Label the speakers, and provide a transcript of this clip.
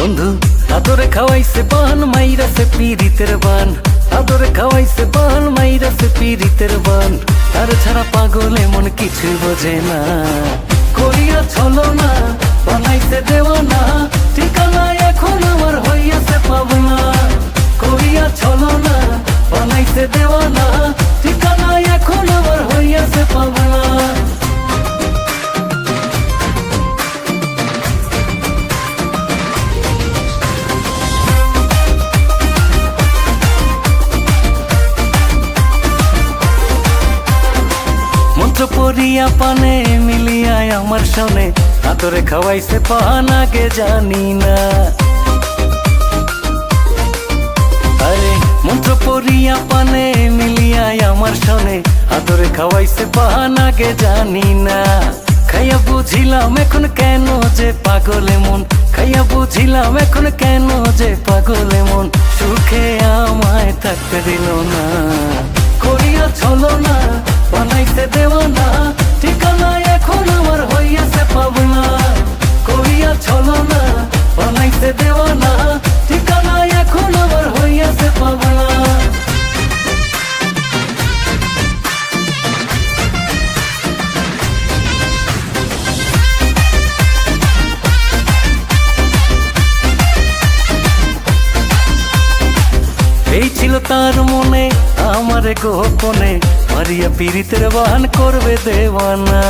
Speaker 1: বন্ধু। আদরে খাওয়াইছে পান মাইরাছে পীড়িতের বান। আদরে খাওয়াইছে পান মাইরাছে পীরিতের বান। তার ছাড়া পাগল এমন কিছু বোঝে না। করিয়া ছলো না বানাইতে দেব না ঠিকানা এখন আমার হইয়াছে পাবনা। করিয়া ছলো না বানাইতে দেওয়া না ঠিকানা এখন আমার হইয়াছে পাবনা। পড়িয়া পানে মিলিয়ায় আমার সনে আতরে খাওয়াইছে জানি না। মন্ত্র পড়িয়া পানে মিলিয়ায় আমার সনে আতরে খাওয়াইছে পান জানি না। খাইয়া বুঝিলাম এখন কেন যে পাগলে মন। খাইয়া বুঝিলাম এখন কেন যে পাগলে মন। সুখে আমায় থাকতে দিল না। করিয়া ছলো না। বানাইতে দেব ঠিকানা এখন আমার হইয়াছে পাবনা। করিয়া ছলো না, বানাইতে দেব না। ঠিকানা এখন আমার হইয়াছে পাবনা। এই ছিল তার মনে, আমার গোপনে। মারিয়া পীড়িতের বাহান করবে দেওয়ানা